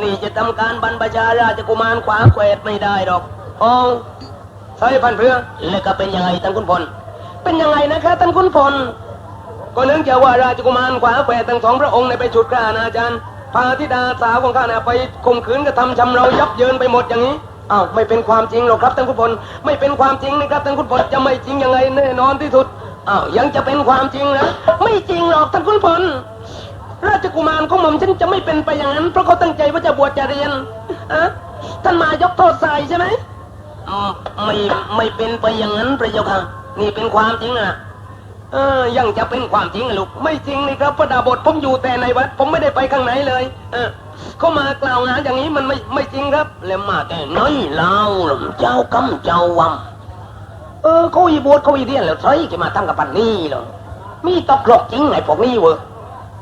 นี่จะทำการบรรพชาราชกุมารขวาแควดไม่ได้หรอกอ๋อใช่พันเพื่อแล้วก็เป็นยังไงท่านคุณพล เป็นยังไงนะคะท่านคุณพล ก็เนื่องจากว่าราชกุมารขวาแขวทั้งสองพระองค์ในไปฉุดกล้านะอาจารย์ พาธิดาสาวของข้านะไปข่มขืนกระทำชำเรายับเยินไปหมดอย่างนี้ อ้าวไม่เป็นความจริงหรอกครับท่านคุณพล ไม่เป็นความจริงนะครับท่านคุณพลจะไม่จริงยังไงแน่นอนที่สุด อ้าวยังจะเป็นความจริงนะ ไม่จริงหรอกท่านคุณพล ราชกุมารของหม่อมฉันจะไม่เป็นไปอย่างนั้น เพราะเขาตั้งใจว่าจะบวชจะเรียนอะท่านมายกโทษใส่ใช่ไหมอืมไม่ไม่เป็นไปอย่างนั้นพระเจ้าค่ะนี่เป็นความจริงนะเออยังจะเป็นความจริงอะลูกไม่จริงนี่ครับพระดาบทผมอยู่แต่ในวัด ผมไม่ได้ไปข้างไหนเลย เออเขามากล่าวหาอย่างนี้มันไม่ไม่จริงครับ แล้วมาแต่น้อยเล่าหลมเจ้ากำเจ้าวังเออเขาอีบวชเขาอีเรียนแล้วใช่จะมาทำกับปันนี้เหรอมีตกหลอกจริงไอ้พวกนี้เว้ย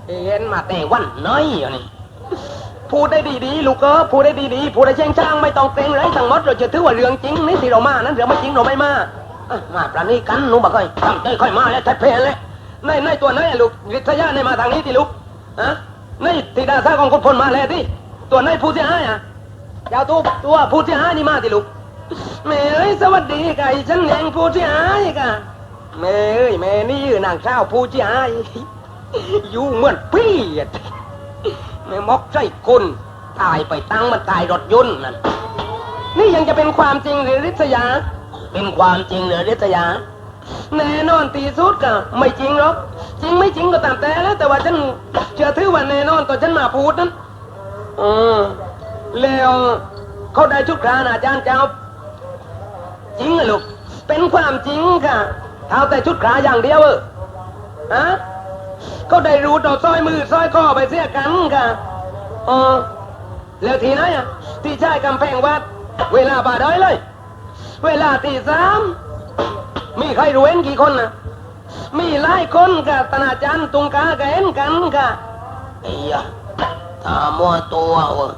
เห็นมาแต่วันน้อยอย่นี่พูดได้ดีๆ ลูกเออพูดได้ดีๆ พูดได้แช่งช่างไม่ต้องเกรงเลยทั้งหมดเราจะถือว่าเรื่องจริงนี่สิเรามา นั้นเรื่องไม่จริงเราไม่มาอะมาปราณีกันหนูบอกค่อยทำใจค่อยมาแล้วแท้เพลเลยในในตัวไหนอะลูกวิทยาในมาทางนี้ที่ลูกอะในติดาซาของคุณพลมาแล้วที่ตัวไหนผู้เสียหายอะยาวตัวตัวผู้เสียหายนี่มาที่ลูกแม่เอ้ยสวัสดีไก่ฉันเองผู้เสียหายกะแม่เอ้ยแม่นี่นางข้าวผู้เสียหาย อยู่เหมือนพี่อะไม่มอกใจคุณตายไปตั้งมันตายรถยนต์นั่นนี่ยังจะเป็นความจริงหรือริษยา เป็นความจริงหรือริษยา แน่นอนตีสุดก็ไม่จริงหรอกจริงไม่จริงก็ตามแต่แล้ว แต่ว่าฉันเชื่อถือว่าแน่นอนตอนฉันมาพูดนั้นอืมแล้วเขาได้ชุดครานอาจารย์เจ้า จริงอลูกเป็นความจริงค่ะเอาแต่ชุดคราอย่างเดียวเออฮะ ก็ได้รู้ต่อซอยมือซอยคอไปเสียกันค่ะอ๋อแล้วทีไหนอะที่ชายกำแพงวัด เวลาบาดอยเลย เวลาตีสามมีใครรู้เห็นกี่คนนะมีหลายคนค่ะตนาจันตุงกาแกเห็นกันค่ะไอ้ยะถ้ามัวตัวเวะ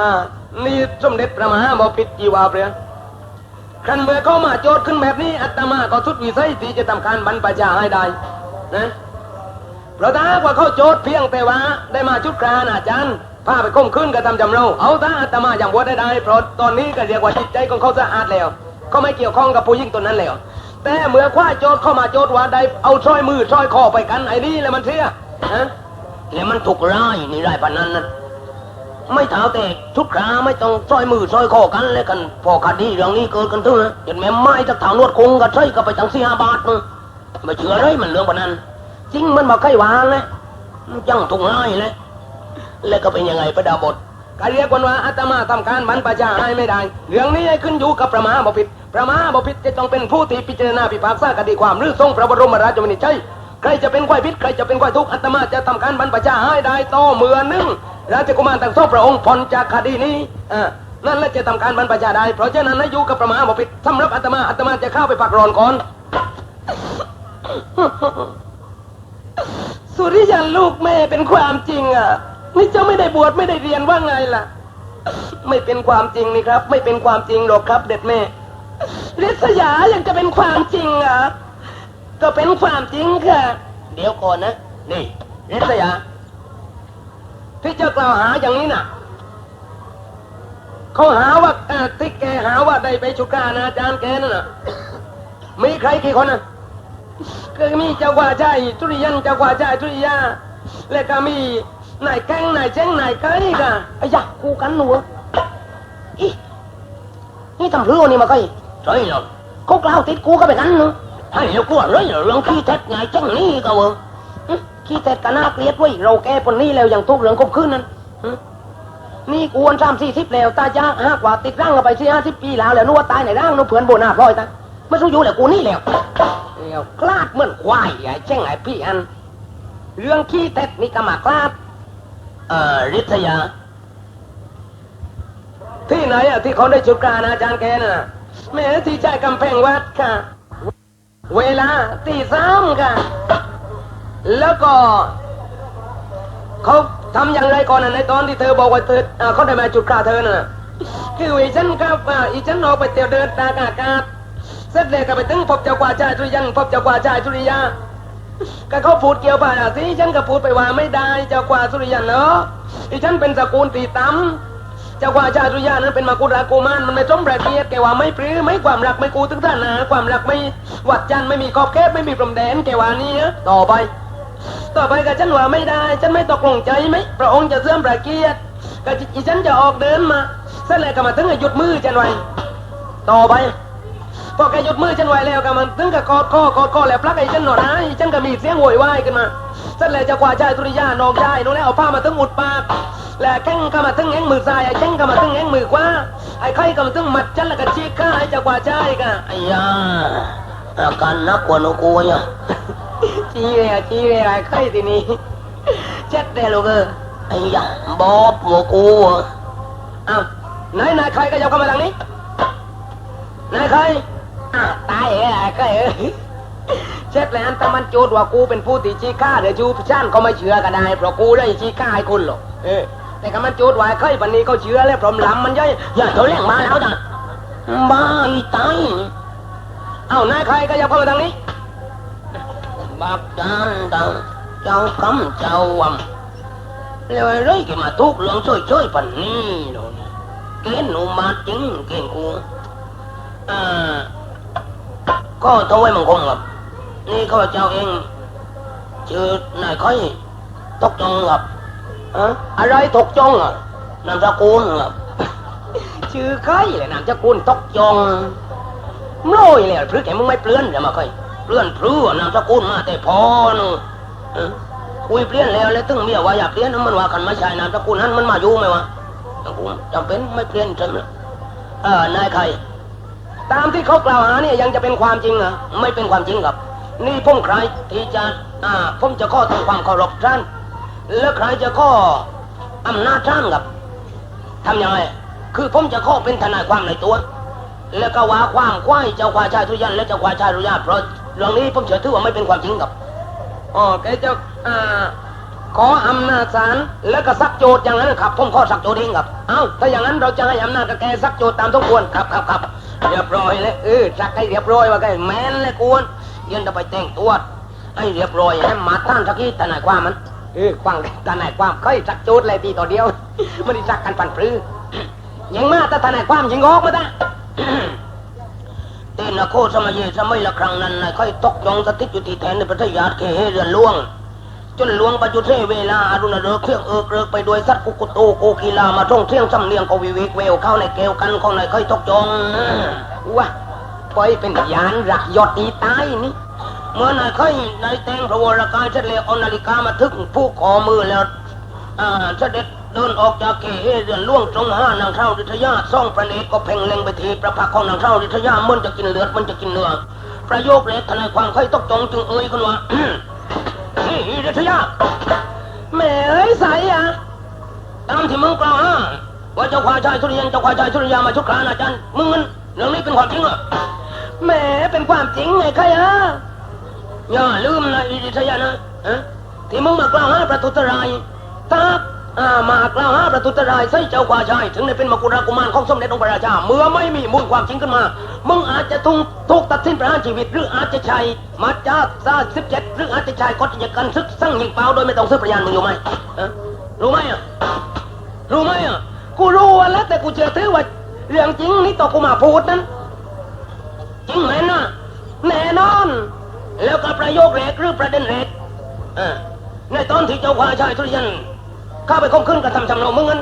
อ่านี่สมเด็จพระมหาบพิตรจีวาเปรียคันเมื่อเข้ามาโจทย์ขึ้นแบบนี้อาตมาก็สุดวิสัยที่จะทำการบรรพชาให้ได้ นะเพราะถ้ากว่าเขาโจทย์เพียงแต่ว่าได้มาชุดกรานอาจารย์พาไปข่มขืนกระทำจำเรา เอาถ้าอาตมาอย่างบวชได้ได้เพราะตอนนี้ก็เรียกว่าจิตใจของเขาสะอาดแล้วเขาไม่เกี่ยวข้องกับผู้หญิงตัวนั้นแล้ว แต่เมื่อคว้าโจทย์เข้ามาโจทย์ว่าได้เอาช้อยมือช้อยคอไปกันไอ้นี่แล้วมันเสียนะแล้วมันถูกร้ายนี่ร้ายปานนั้นนะไม่เท้าแต่ทุกคราไม่ต้องซอยมือซอยคอกันเลยกันพอคดีเรื่องนี้เกิดกันเถอะเห็นไหมไม้ตะถางนวดคงก็ใช่ก็ไปตั้งสี่ห้าบาทมึง ไม่เชื่อเลยมันเรื่องปนนั้นจริงมันมาใกล้วานเลยมันจังทุงไล่เลยแล้วก็เป็นยังไงประดาบทก็เรียกวันว่าอาตมาทำการบรรพชาให้ไม่ได้ เรื่องนี้ขึ้นอยู่กับพระมาบพิตรพระมาบพิตรจะต้องเป็นผู้ที่พิจารณาพิพากษาคดีความหรือทรงพระบรมราชวินิจฉัยใครจะเป็นควายพิษใครจะเป็นควายทุกข์อาตมาจะทำการบรรพชาให้ได้ต่อเมื่อหนึ่งราชกุมารทั้งสองพระองค์พ้นจากคดีนี้อ่านั่นแหละจะทำการบรรพชาได้เพราะฉะนั้นอยู่กับพระมาบพิตรสำหรับอาตมาอาตมาจะเข้าไปพักรอนก่อน สุริยันลูกแม่เป็นความจริงอะ นี่เจ้าไม่ได้บวชไม่ได้เรียนว่าไงล่ะ ไม่เป็นความจริงนี่ครับ ไม่เป็นความจริงหรอกครับ เด็ดแม่ฤษยายังจะเป็นความจริงอะก็เป็นความจริงค่ะ เดี๋ยวก่อนนะ นี่ฤษยาที่เจ้ากล่าวหาอย่างนี้น่ะเขาหาว่าที่แกหาว่าได้ไปชุกานาจารย์แกนั่นน่ะ มีใครกี่คนน่ะ ก็มีเจ้ากว่าใจทุริยันเจ้ากว่าใจทุริยาแล้วก็มีนายแก้งนายเจ้งนายเกยกะไอ้ยะกูกันหนูอีนี่ทำเรื่องนี่มาก็อีใช่เหรอเขากล่าวติดกูก็ไปกันเนาะให้เรากลัวเลยเหรอเรื่องขี้เท็จไงเจ้งนี่ก็เวอหึขี้เท็จก็น่าเกลียดเว้ยเราแก้ปนนี้แล้วอย่างทุกเรื่องคบขึ้นนั้นหึนี่กวนสามสี่สิบแล้วตายากห้ากว่าติดร่างกันไปสี่ห้าสิบปีแล้วแล้วนึกว่าตายในร่างนึกเผื่อนโบนาพลอยตา ไม่สู้อยู่แล้วกูนี่แล้วเดียวคลาดเหมือนควายไอ้เจ้งไอ้พี่อัน เรื่องขี้เท็จนี่ก็มาคลาด เอ่อริษยา ที่ไหนอะที่เขาได้จุดการอาจารย์แกน่ะแม่ที่ใจกำแพงวัดค่ะ เวลาตีสามค่ะ แล้วก็เขาทำอย่างไรก่อนน่ะในตอนที่เธอบอกว่าเธอเอ่อเขาได้มาจุดฆ่าเธอน่ะคืออีฉันครับอ่าอีฉันออกไปเที่ยวเดินตากอากาศ เสร็จเลยก็ไปถึงพบเจ้ากว่าชายสุริยันพบเจ้ากว่าชายสุริยาก็เขาพูดเกี่ยวกับอาสิฉันก็พูดไปว่าไม่ได้เจ้ากว่าสุริยันเนาะดิฉันเป็นสกุลตีตั้มเจ้ากว่าชาสุริยันนั้นเป็นมากุฎรากูมานมันไม่สมประเกียร์แกว่าไม่ปลื้มไม่ความรักไม่กูตึกท่านนะความรักไม่วัดจันไม่มีขอบเขตไม่มีพรมแดนแกว่านี้นะต่อไป ต่อไปก็ฉันว่าไม่ได้ฉันไม่ตกลงใจไหมพระองค์จะเสื่อมประเกียรติก็จิฉันจะออกเดินมาเสร็จแล้วก็มาถึงหยุดมือฉันไว้ต่อไป พอแกหยุดมือฉันไว้แล้วก็มันถึงกับกอดคอกอดคอแล้วปลักไอ้ฉันหน่อยนะฉันก็มีเสียงโวยวายขึ้นมาเสร็จแล้วจะกว่าชายสุริยานอกชายนู้นแล้วเอาผ้ามาถึงอุดปากแล้วแข้งก็มาถึงแง้งมือซ้ายไอ้แข้งก็มาถึงแง้งมือขวาไอ้ไข่ก็มาถึงมัดฉันแล้วก็ชี้ข้าไอ้จะกว่าชายก็ไอ้ยาอาการนักกว่าหนูกูเนี่ยชี้เลยอะชี้เลยไอ้ไข่ทีนี้เช็ดได้ลูกเออไอ้ยาบอบหัวกูอะอ้าวไหนนายใครก็ยกเข้ามาทางนี้นายใครอะ ตายเอ้ยไอ้ใครเอ้ยเช็ดแล้วแต่มันโจดว่ากูเป็นผู้ติชี้ข้าเดี๋ยวจูชานก็ไม่เชื่อก็ได้เพราะกูได้ชี้ข้าให้คุณหรอกเออแต่ก็มันโจดว่าเคยปันนี้เขาเชื่อแล้วพรหมลำมันย่อยอย่าเขาเรียกมาแล้วจ้ะบ้าตายเอานายใครก็อย่าเข้ามาทางนี้บักจานดังเจ้ากำเจ้าอำแล้วไอ้เรื่องที่มาทุกเรื่องช่วยๆปันนี้โน่นเกณฑ์หนูมาจริงเกณฑ์กูอ่า ก็ถวายมังคมครับนี่ข้าพเจ้าเองชื่อนายค่อยตกจงครับอะอะไรตกจงอะนามสกุลครับชื่อใครเลยนามสกุลตกจงมโลยเลยพรึกแกมึงไม่เปลื้อนจะมาค่อยเปลื้อนพรื้นามสกุลมาแต่พอนูเอ้อคุยเปลี่ยนแล้วแล้วตึงเมียว่าอยากเปลี่ยนมันว่ากันไม่ใช่นามสกุลนั้นมันมาอยู่ไหมวะกูจำเป็นไม่เปลี่ยนใช่ไหมเออนายใคร ตามที่เขากล่าวหาเนี่ยยังจะเป็นความจริงเหรอไม่เป็นความจริงครับ นี่ผมใครที่จะอ่าผมจะข้อทำความเคารพท่าน แล้วใครจะข้ออำนาจท่านครับทำยังไงคือผมจะข้อเป็นทนายความในตัว แล้วก็ว่าความควายเจ้าควายชายทุยันและเจ้าควายชายทุยาเพราะเรื่องนี้ผมเชื่อถือว่าไม่เป็นความจริงครับอ๋อแกจะอ่าขออำนาจศาลแล้วก็ซักโจทย์อย่างนั้นครับผมข้อซักโจทย์เองครับ เอ้าถ้าอย่างนั้นเราจะให้อำนาจกับแกซักโจทย์ตามสมควรครับครับครับ เรียบร้อยเลยเออซักให้เรียบร้อยว่าแกแมนเลยกวนยืนจะไปแต่งตัวให้เรียบร้อยให้มาท่านสักทีทนายความมันเออฟังทนายความเคยซักโจทย์เลยทีต่อเดียวไม่ได้ซักกันปันปรือยังมาแต่ทนายความยิงออกมาได้เตนะโคสมัยสมัยละครั้งนั้นนายค่อยตกยองสถิตอยู่ที่แทนในประเทศยาตเคเฮเรือนล่วง จนหลวงปัจจุเทเวลาอรุณเริกเครื่องเอิกเริกไปโดวยสัตว์กุกุโตโกกีฬามาท่องเที่ยงสำเนียงกวิเวกเววเข้าในเกลกันของนายค่อยตกจงวะปล่อยเป็นยานรักยอดดีตายนี่เมื่อนายค่อยนายแตงพระวรกายเสด็จเอนาฬิกามาทึกผู้ขอมือแล้วอ่าเสด็จเดินออกจากเกเฮเดือนล่วงตรงห้านางเท่าดิทยาซ่องพระเนตรก็เพ่งเล็งไปทีประพักของนางเท่าดิทยามันจะกินเลือดมันจะกินเนื้อประโยคเล็กทนายความค่อยตกจงจึงเอ่ยขึ้นว่า นี่ดิทยาแม่เอ้ยใสอะตามที่มึงกล่าวหาว่าเจ้าควายชายสุริยันเจ้าควายชายสุริยามาชุกครานอาจารย์มึงมันเรื่องนี้เป็นความจริงเหรอแหมเป็นความจริงไงใครอะอย่าลืมนะอิริทยานะที่มึงมากล่าวหาประทุษร้ายถ้าอ่า มากล่าวหาประทุตรายใส่เจ้ากว่าชายถึงได้เป็นมกุฎรากุมารของสมเด็จองค์พระราชา เมื่อไม่มีมูลความจริงขึ้นมา มึงอาจจะถูกถูกตัดสินประหารชีวิต หรืออาจจะใช้มาจ้าซาสิบเจ็ดหรืออาจจะใช้กฎจักรศึกสั่งยิงเปล่าโดยไม่ต้องซื้อพยานมึงอยู่ไหมรู้ไหมอะรู้ไหมอะกูรู้อะแล้วแต่กูเชื่อถือว่าเรื่องจริงนี่ต่อกูมาพูดนั้นจริงไหมนะแน่นอน แล้วก็ประโยคแรกหรือประเด็นแรกในตอนที่เจ้าควาชายทุเรียน เข้าไปข่มขืนกระทำชำเรามึงนั้น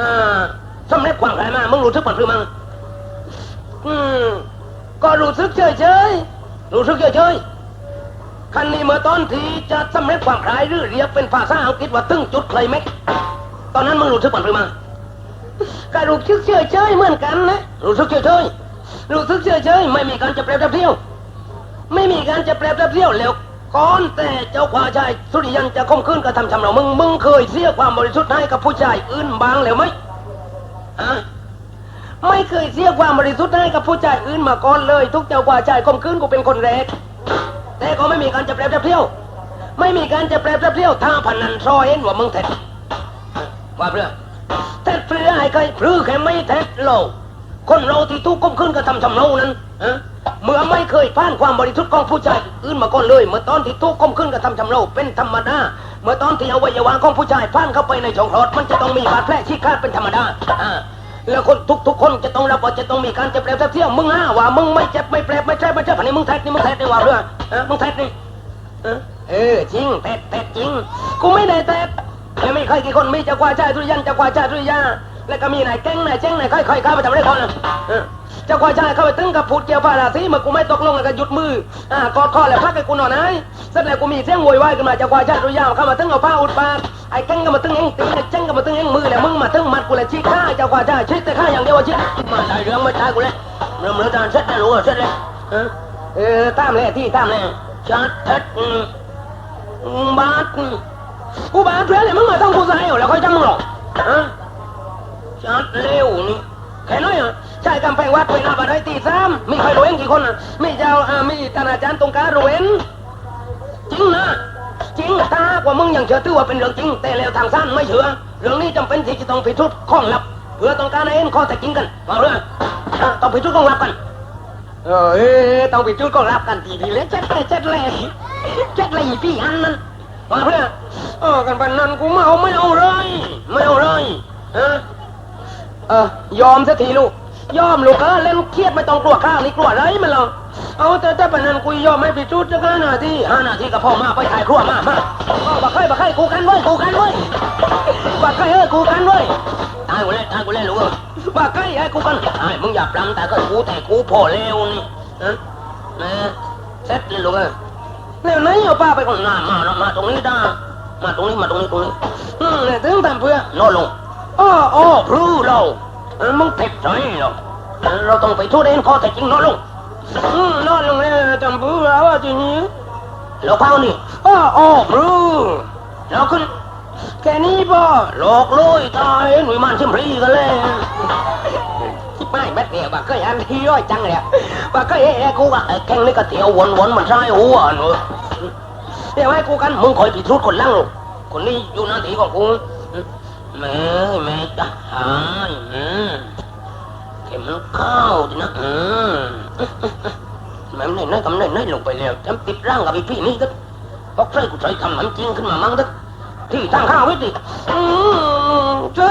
อ่าสำเร็จความใครมา มึงรู้สึกปันหรือมั้งอืมก็รู้สึกเฉยเฉยรู้สึกเฉยเฉยคันนี้เมื่อตอนที่จะสำเร็จความคลายหรือเรียกเป็นภาษาอังกฤษว่าตึ้งจุดเคลยเม็กตอนนั้นมึงรู้สึกปันหรือมั้งก็รู้สึกเฉยเฉยเหมือนกันนะรู้สึกเฉยเฉยรู้สึกเฉยเฉยไม่มีการจะแปรเปรี้ยวไม่มีการจะแปรเปรี้ยวแล้ว ก่อนแต่เจ้าควาชายสุริยันจะข่มขืนกระทำชำเรามึง มึงเคยเสียความบริสุทธิ์ให้กับผู้ชายอื่นบ้างแล้วไหมฮะไม่เคยเสียความบริสุทธิ์ให้กับผู้ชายอื่นมาก่อนเลย ทุกเจ้าควาชายข่มขืนกูเป็นคนแรก แต่ก็ไม่มีการจะแปรเปรี้ยว ไม่มีการจะแปรเปรี้ยวถ้าพันันซอยเห็นว่ามึงเท็จว่าเพื่อแท้เพื่อให้ใครพรือแค่ไม่แท้เราคนเราที่ทุกข์ก้มขึ้นกระทำชำเรานั้นฮะ เมื่อไม่เคยผ่านความบริสุทธิ์ของผู้ชายอื่นมาก่อนเลย เมื่อตอนที่ทุกข์ข่มขืนกระทำชำเราเป็นธรรมดา เมื่อตอนที่อวัยวะของผู้ชายผ่านเข้าไปในช่องคลอดมันจะต้องมีบาดแผลชี้ขาดเป็นธรรมดาอ่าแล้วคนทุกทุกๆคนจะต้องรับว่าจะต้องมีการเจ็บแผลเที่ยวมึงห้าว่ามึงไม่เจ็บไม่แผลไม่ใช่ไม่ใช่พันนี้มึงแท็กนี่มึงแท็กนี่ว่าเรื่องอะมึงแท็กนี่เออเอจริงเต็ดเต็ดจริงกูไม่ได้เต็ดแล้วมีใครกี่คนมีจ้ากว่าชายทุริยันจ้ากว่าชายทุริยาแล้วก็มีนายแก้งนายเจ้งนายค่อยๆข้าไปทำอะไรก่อนนะ จ้ากว่าชายเข้าไปตึงกับพูดเกี่ยวพาราสีเมื่อกูไม่ตกลงแล้วก็หยุดมืออ่ากอดคอแล้วพักให้กูหน่อยนเสร็จแล้วกูมีเสียงโวยวายขึ้นมาเจ้ากว่าชายทุริยาเข้ามาตึงเอาผ้าอุดปากไอ้แก้งก็มาตึงเองตีไอ้เจ้งก็มาตึงเองมือแล้วมึงมาตึงมัดกูเลยชี้ข้าเจ้ากว่าชายชี้แต่ข้าอย่างเดียวว่าชี้มาได้เรื่องไม่ตายกูเลยเริ่มเรื่องการเสร็จแล้วรู้ว่าเสร็จแล้วเออเออตามเลยที่ตามเลยชัดเท็ดอืมบาทกูบาทเพื่อนเลยมึงมาต้องกูใส่แล้วค่อยจำมึงหรอกฮะชัดเร็วนี่แค่น้อยอะ ใช่กำแพงวัดเวลาบัดให้ตีซ้ำมีใครรู้เองกี่คนอะมีเจ้าอามีท่านอาจารย์ตรงกลารรู้เองจริงนะจริงถ้าหากว่ามึงยังเชื่อถือว่าเป็นเรื่องจริง แต่แล้วทางสั้นไม่เชื่อเรื่องนี้จำเป็นที่จะต้องพิสูจน์ข้องลับ เพื่อต้องการให้เห็นข้อเท็จจริงกันเอาเรื่องต้องพิสูจน์ข้องลับกันเออต้องไปจุดก็รับกันทีทีเลยเจ็ดเลยเจ็ดเลยเจ็ดเลยพี่อันนั้นมาเพื่องเออกันปันนั้นกูไม่เอาไม่เอาเลยไม่เอาเลยเออยอมสักทีลูก ยอมลูกเออเล่นเครียดไม่ต้องกลัวข้าวนี่กลัวอะไรมันหรอกเอาแต่แต่ปันนั้นกูยอมให้ไปจุดจะห้านาทีห้านาทีกับพ่อมาไปถ่ายครัวมามาอ๋อบักไข่บักไข่กูกันไว้ยกูกันไว้ยบักไข่เอ้ยกูกันไว้ยตายกูแล้วตายกูแล้วลูกเอ้ยบักไข่ไอ้ยกูกันไอ้ยมึงอย่าปรำแต่ก็กูแต่กูพอแล้วนี่ฮะนะเซ็ตเลยลูกเอ้ยแล้วไหนเอาป้าไปก่อนหน้ามามามาตรงนี้ได้มาตรงนี้มาตรงนี้ตรงนี้อืมเนี่ยถึงทำเพื่อนอนลงอ้ออ้อพรูเราเออ มึงเผ็ดใจเหรอเออเราต้องไปทุเรนข้อแต่จริงนอนลงอืมนอนลงเลยจำเพื่อว่าทีนี้เราเผานี่อ้ออ้อพรูเราขึ้นแค่นี้ป่ะหลอกลอยตายหนุ่ยมันชิมพรีกันเลยชิบไม่แม่เดียวว่าเคยอันที่ย่อยจังเลยอะว่าเคยเอ้กูก็ไอ้แข่งนี่ก็เที่ยววนวนๆมันใช่หัวหนูเดี๋ยวให้กูกันมึงคอยผิดทุดคนล่างลูกคนนี้อยู่หน้าที่ของกูแม่แม่จะหายอืมเข็มเข้าวดินะอืมแม่ไม่ได้กำเนิดน้อยลงไปแล้วจำติดร่างกับไอ้พี่นี่ก็บอกใช่กูใช้ทำมันจริงขึ้นมามั่งทึกที่ตั้งข้าวไว้ดิอืมใช่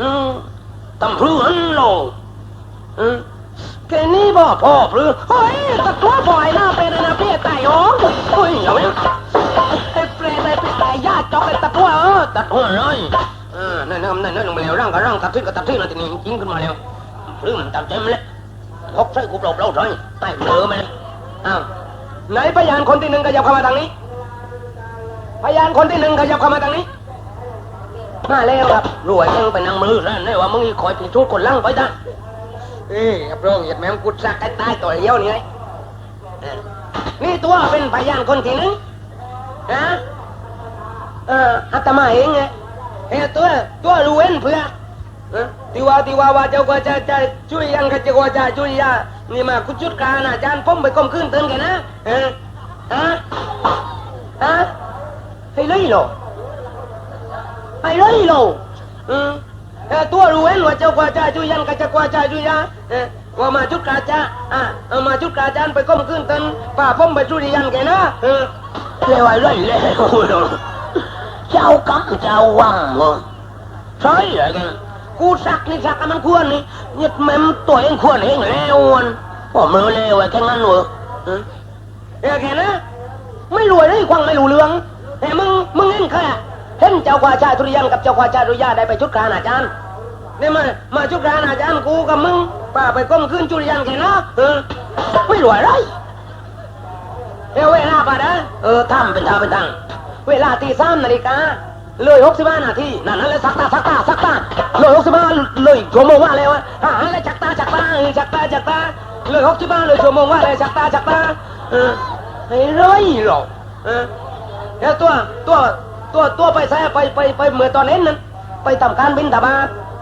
อืมตำพรืออันโลอืมแค่นี้บ่พ่อพรือเฮ้ยตะตัวบ่อยหน้าเป็นนะเพี่ไต่อ๋อเฮ้ยเอาไหมไอ้เปรตไอ้พี่ไต่ญาติจอกไอ้ตะตัวเออตัดหัวเลย ออนั่นนั่นนั่นนั่นลงไปแล้วร่างกับร่างตัดที่กับตัดที่นั่นทีนี้ยิงขึ้นมาแล้วพรือมันตามใจมันเลยพกใส่กูเปล่าเปล่าเลยไต่เปลือมันเลยอ้าวไหนพยานคนที่หนึ่งขยับเข้ามาทางนี้ พยานคนที่หนึ่งขยับเข้ามาทางนี้มาแล้วครับรวยมึงไปนั่งมือแล้วนี่ว่ามึงคอยผิดทุกคนลั่งไปจ้ะเอ้ยรับรองเหยียดแม่งกุดสักใต้ตัวเดียวนี่ไงเออนี่ตัวเป็นพยานคนที่หนึ่งนะเอออาตมาเองไง เฮ้ตัวตัวรู้เอ็นเพื่อติว่าติว่าว่าเจ้าก็จะจะช่วยยังก็จะว่าจะช่วยยานี่มาคุณจุดการอาจารย์ผมไปก้มขึ้นเตือนกันนะเออฮะฮะให้เลยหรอไอ้เลยโลอืมเอตัวรู้เห็นว่าเจ้ากว่าจ้าจุยันกับเจ้ากว่าจ้าจุยยาเออว่ามาจุดกาจ้าอะเอามาจุดกาจานไปก้มขึ้นตันป่าผมไปจุยันแกนะเออเลวไอ้เลยเลว เจ้ากำเจ้าวังเหรอใช่เหรอแกกูสักนี่สักมันควรนี่ยึดแม่มตัวเองควรเองแล้ววันผมรู้เลวไอ้แค่นั้นเหรอเออเออแกนะไม่รวยเลยควังไม่รู้เรื่องแต่มึงมึงเห็นใครอะเห็นเจ้ากว่าชายทุริยังกับเจ้ากว่าชายทุริยาได้ไปชุดกรานอาจารย์นี่มามาชุดกรานอาจารย์กูกับมึงป่าไปก้มขึ้นจุริยังแค่นะเออไม่รวยเลยเอวเวลาป่ะนะเออทำเป็นทาเป็นทาง เวลาตีสามนาฬิกาเลยหกสิบห้านาทีนั่นนั่นเลยสักตาสักตาสักตาเลยหกสิบห้าเลยชั่วโมงว่าแล้วอะอ่าเลยจักตาจักตาจักตาจักตาเลยหกสิบห้าเลยชั่วโมงว่าเลยจักตาจักตาเออไอ้ร้อยหรอกเออแล้วตัวตัวตัวตัวไปแซ่ไปไปไปเมื่อตอนเน้นนั้นไปทำการบินตาบา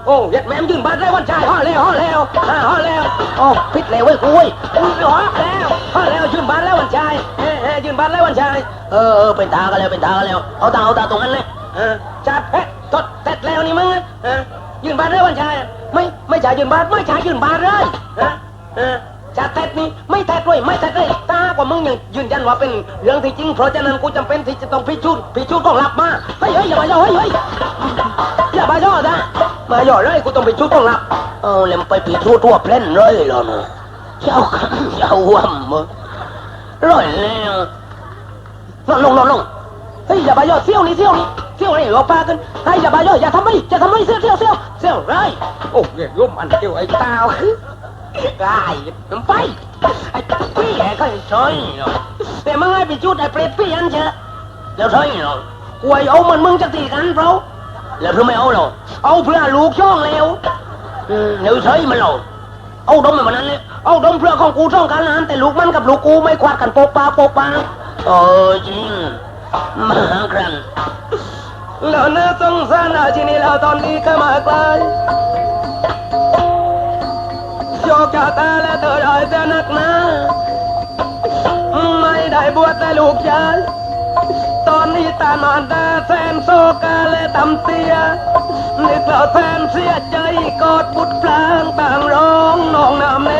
โอ้ยัดแม่มยืนบาดได้วันชายห่อแล้วห่อแล้วอ่าห่อแล้วโอ้พิษแล้วเว้ยคุยอุ้ยห่อแล้วห่อแล้วยืนบาดแล้ววันชายเยืนบ้าดแล้ววันชายเออเออเป็นตากันแล้วเป็นตากันแล้วเอาตาเอาตาตรงนั้นเลยเออจัดเฮ้ทดเสร็จแล้วนี่มึงเออยืนบ้าดแล้ววันชายไม่ไม่ใช่ยืนบ้าดไม่ใช่ยืนบ้าดเลยฮะเออจจะเท็จนี่ไม่เท็จด้วยไม่เท็จเลยถ้ากว่ามึงยังยืนยันว่าเป็นเรื่องที่จริงเพราะฉะนั้นกูจำเป็นที่จะต้องพิจูดพิจูดของลับมาเฮ้ยเฮ้ยอย่ามาย่อเฮ้ยเฮ้ยอย่ามาย่อนะมาย่อเลยกูต้องพิจูดของลับเอาเล่มไปพิจูดทั่วเพลนเลยเหรอเนาะเจ้าขันเจ้าว่ำมึง ร้อยล้วลงลงลงลงเฮ้ยอย่ามาย่อเซี่ยวนี่เซี่ยวนี่เซี่ยวนี่เราพากันเฮ้ยอย่ามาย่ออย่าทำไม่อย่าทำไม่เซี่ยวเซี่ยวเซี่ยวเซี่ยวไรโอ้ยร่มอันเดียวไอ้ตาวได้มันไปไอ้พี่แกก็ใช่เนาะแต่มึงให้ไปจุดไอ้เปรตพี่อันเชอะแล้วช่เนาะกวยเอามันมึงจะตีกันเพราะแล้วเพื่อไม่เอาหรอกเอาเพื่อลูกช่องแล้วอืมเดี๋ยวช่มันหรอเอาดมมันนั้นเลย เอาดมเพื่อของกูช่องกันนั้นแต่ลูกมันกับลูกกูไม่ควาดกันโปะปาโปะปาเออจริงมาครันแล้วน่าสงสารอาชีนี้แล้วตอนนี้ก็มาไกลโยกจะตาและเธอได้แต่นักหนาไม่ได้บวชแต่ลูกชายตอนนี้ตานอนตาแสนโศกาและตำเตียนึกแล้วแสนเสียใจกอดบุตรพลางต่างร้องน้องน้ำเน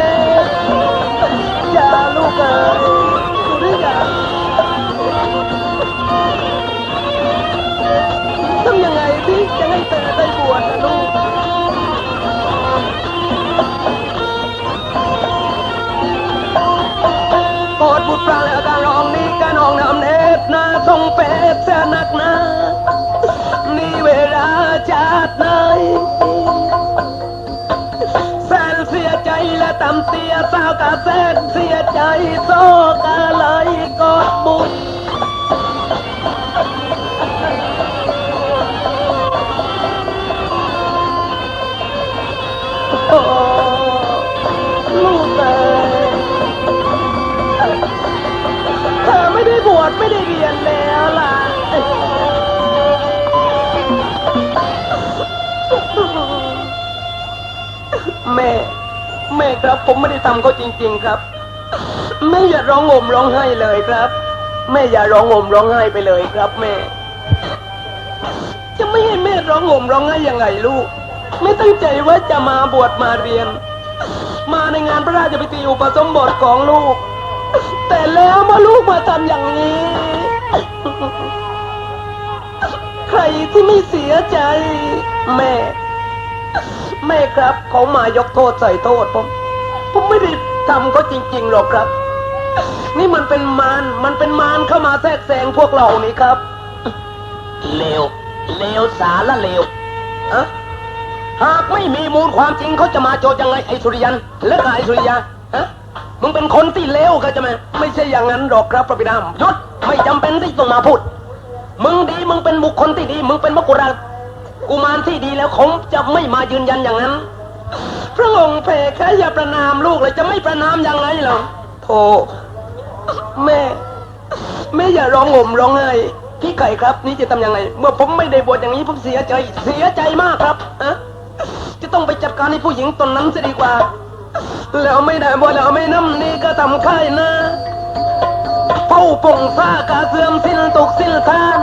จะให้เธอได้บวชนะลูกโปรดบุตรปลาแล้วการร้องนี้การน้องนำเนตนาทรงเป็ดเสยนักนานี่เวลาชาติไหนแสนเสียใจและตำเสียสาวกาแสนเสียใจโซกาเลยกอดบุตร ไม่ได้เรียนแล้วล่ะ แม่ แม่ครับผมไม่ได้ทำเขาจริง ๆครับ แม่อย่าร้องห่มร้องไห้เลยครับ แม่อย่าร้องห่มร้องไห้ไปเลยครับแม่ จะไม่ให้แม่ร้องห่มร้องไห้ยังไงลูก ไม่ตั้งใจว่าจะมาบวชมาเรียน มาในงานพระราชพิธีอุปสมบทของลูก แต่แล้วมาลูกมาทำอย่างนี้ ใครที่ไม่เสียใจ แม่ แม่ครับเขามายกโทษใส่โทษผมผมไม่ได้ทำเขาจริง ๆ หรอกครับ นี่มันเป็นมารมันเป็นมารเข้ามาแทรกแซงพวกเรานี่ครับเลวเลวสาละเลวอะหากไม่มีมูลความจริงเขาจะมาโจทย์ยังไงไอ้สุริยันและก็ไอ้สุริยาฮะ มึงเป็นคนที่เลวก็จะไหมไม่ใช่อย่างนั้นหรอกครับพระบิดามยศไม่จำเป็นที่ต้องมาพูด มึงดีมึงเป็นบุคคลที่ดี มึงเป็นมกุฎากุมารที่ดีแล้วคงจะไม่มายืนยันอย่างนั้น พระองค์เพคะอย่าประนามลูกเลยจะไม่ประนามยังไงหรอโธ่แม่ แม่อย่าร้องห่มร้องไห้พี่ไก่ครับ นี่จะทำยังไง เมื่อผมไม่ได้บวชอย่างนี้ผมเสียใจ เสียใจมากครับอะจะต้องไปจัดการให้ผู้หญิงตนนั้นเสียดีกว่า แล้วไม่ได้บวชแล้วไม่น้ำนี่ก็ทำค่ายนะเฝ้าปงซากาเสื่อมสิ้นตกสิ้นทาน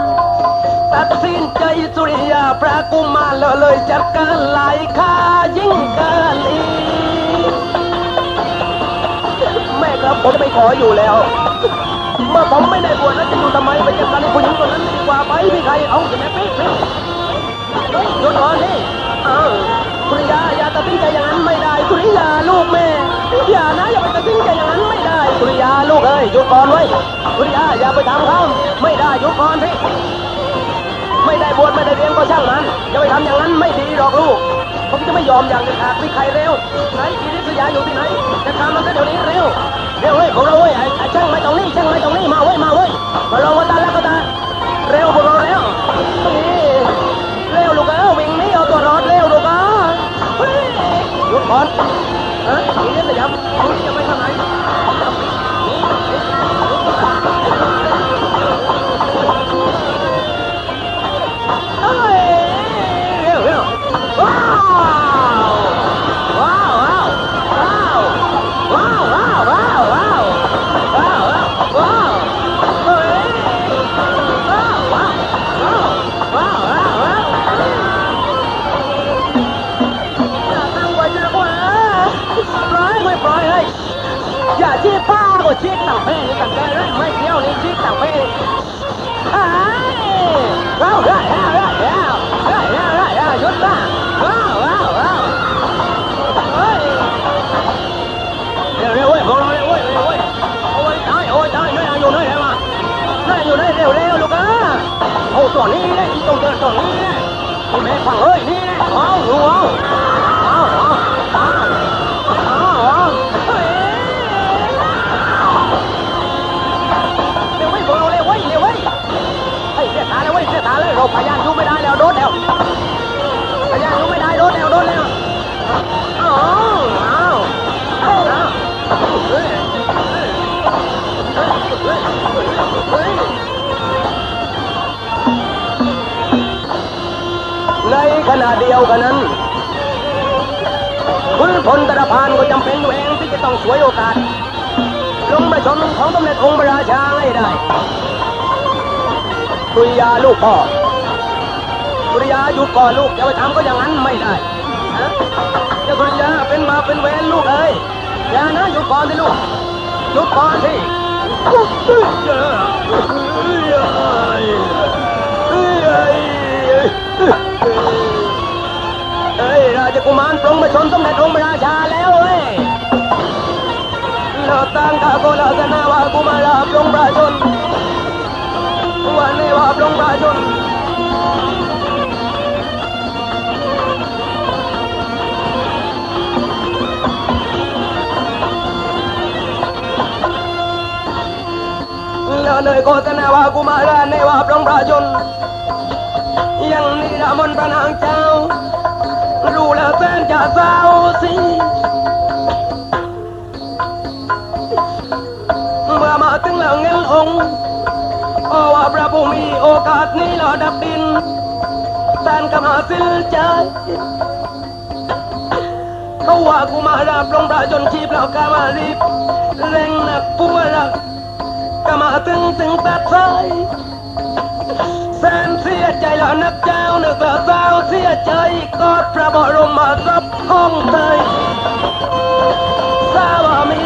ตัดสินใจสุริยาพระกุมารแล้วเลยจัดการหลายค่ายิ่งกาลีแม่ครับผมไม่ขออยู่แล้วเมื่อผมไม่ได้บวชแล้วจะอยู่ทำไมไปจัดการให้ผู้หญิงคนนั้นดีกว่าไปพี่ใครเอาจะแม่ปิ๊กปิ๊ก ฮ้ยหยุดก่อนนี่เออสุริยาอย่าตัดสินใจอย่างนั้นไม่ได้สุริยาลูกแม่อย่านะอย่าไปตัดสินใจอย่างนั้นไม่ได้สุริยาลูกเอ้ยหยุดก่อนไว้ยสุริยาอย่าไปทำเขาไม่ได้หยุดก่อนสิไม่ได้บวชไม่ได้เรียนก็ช่างมันอย่าไปทำอย่างนั้นไม่ดีหรอกลูกผมจะไม่ยอมอย่างเด็ดขาดที่ใครเร็วไหนกีริยาอยู่ที่ไหนจะทำมันก็เดี๋ยวนี้เร็วเร็วเว้ยพวกเราเว้ยไอ้ช่างไม่ตรงนี้ช่างไม่ตรงนี้มาเว้ยมาเว้ยมาลองมาตาแล้วก็ตาเร็วพวกเราเร็วตรงนี่ บอลเออหนีได้แต่ยังหนีจะไม่ทำไร เพศนี่ต่างแกเล่นไม่เที่ยวนี่ชีกต่างเพศเฮ้ยว้าวได้ได้ได้ได้ได้ได้ได้หยุดละว้าวว้าวว้าวเฮ้ยเร็วเร็วเว้ยพวกเราเร็วเว้ยเร็วเว้ยโอ้ยตายโอ้ยตายนี่อยู่ไหนมานี่อยู่ไหนเร็วเร็วลูกอะโอ้ตัวนี้เลยต้องเดินตัวนี้เลยคุณแม่ฟังเฮ้ยนี่เลยว้าวว้าวว้า เลยเว้ยเสียตาเลยเราพยานยู่ไม่ได้แล้วโดนแล้วพยานยู่ไม่ได้โดนแล้วโดนแล้วอ้าวอ้าวอ้าวเฮ้ยเฮ้ยเฮ้ยเฮ้ยเฮ้ยในขณะเดียวกันนั้นคุณพลตระพานก็จำเป็นอยู่เองที่จะต้องฉวยโอกาสลงประชนของสมเด็จองค์พระราชาให้ได้ สุริยาลูกพ่อสุริยาหยุดก่อนลูกอย่าไปทำก็อย่างนั้นไม่ได้นะเจ้าสุริยาเป็นมาเป็นเวรลูกเอ้ยอย่านะหยุดก่อนสิลูกหยุดก่อนสิเอ้ยราชกุมารปรงประชนสมเด็จองค์ราชาแล้วเว้ยเราตั้งกาโกลาสนาวากุมารปรงประชน วันนี้ว่าปรงประชนแล้วเลยโฆษณาว่ากุมารในว่าปรงประชนยังนิรามนพระนางเจ้า รู้แล้วแสนจะเศร้าสิเมื่อมาถึงแล้วเงินองค์ พระผู้มีโอกาสนี้เราดับดินท่านก็มาสิ้นใจเขาว่ากูมาราบลงพระจนชีพเรากามารีบเร่งหนักผู้รักก็มาถึงถึงตัดสายแสนเสียใจแล้วนักเจ้านึกแล้วเศร้าเสียใจกอดพระบรมมาสับของเธอสาบามี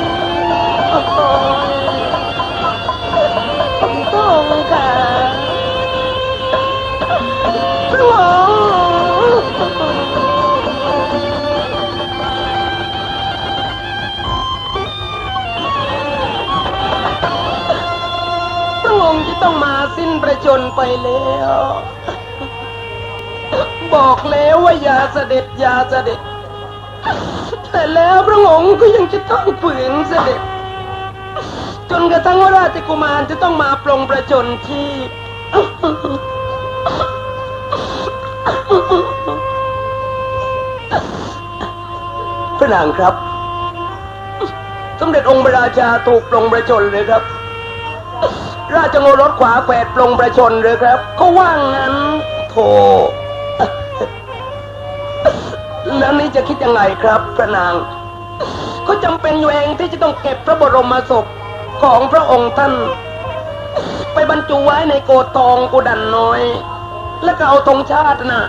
ประชนไปแล้ว บอกแล้วว่าอย่าเสด็จอย่าเสด็จ แต่แล้วพระองค์ก็ยังจะต้องฝืนเสด็จ จนกระทั่งว่าราชกุมารจะต้องมาปลงประชนชีพพระนางครับ สมเด็จองค์พระราชาถูกปลงประชนเลยครับ ราชโอรสขวาแฝดปลงประชนเลยครับเขาว่างนั้นโธ่แล้วนี่จะคิดยังไงครับ พระนาง ก็จำเป็นอยู่เองที่จะต้องเก็บพระบรมศพของพระองค์ท่าน ไปบรรจุไว้ในโกดทองกุดันน้อย แล้วก็เอาธงชาตินะ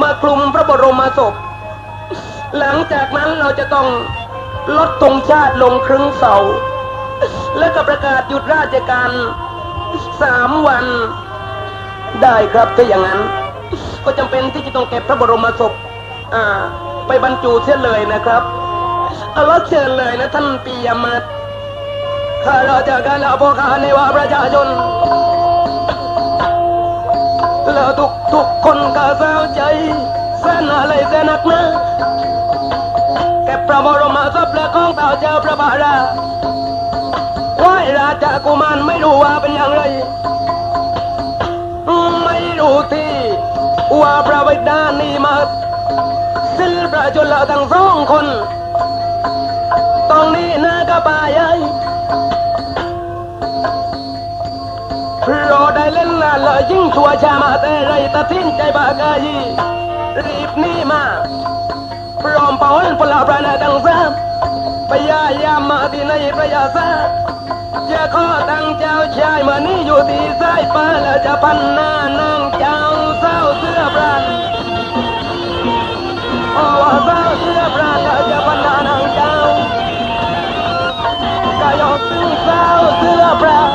มาคลุมพระบรมศพ หลังจากนั้นเราจะต้องลดธงชาติลงครึ่งเสา แล้วก็ประกาศหยุดราชการสามวัน ได้ครับถ้าอย่างนั้น ก็จำเป็นที่จะต้องเก็บพระบรมศพอ่าไปบรรจุเสียเลยนะครับเอาละเชิญเลยนะท่านปียมัตข้าราชการและพ่อค้าในวาประชาชนแล้วทุกทุกคนก็เศร้าใจแสนอะไรแสนหนักนะเก็บพระบรมศพและของเต่าเจ้าพระบารา ว้ราชกุมารไม่รู้ว่าเป็นอย่างไร ไม่รู้ที่ว่าพระบิดานี่มาสิ้นประชนเราทั้งสองคน ตรงนี้นากระบายเพราะได้เล่นนานเลยยิ่งชัวชามาแต่ไรตัดสินใจบากายีรีบนี่มาพร้อมเป่าเล่นพลาประนาดังซ้ำพยายามมาที่ในพระยาซา จะขอตั้งเจ้าชายมานี่อยู่ที่สายฟ้าแล้วจะพันหน้านางเจ้าเศร้าเสื้อปราณโอ้ว่าเศร้าเสื้อปราณแล้วจะพันหน้านางเจ้ากายอกเศร้าเสื้อปราณ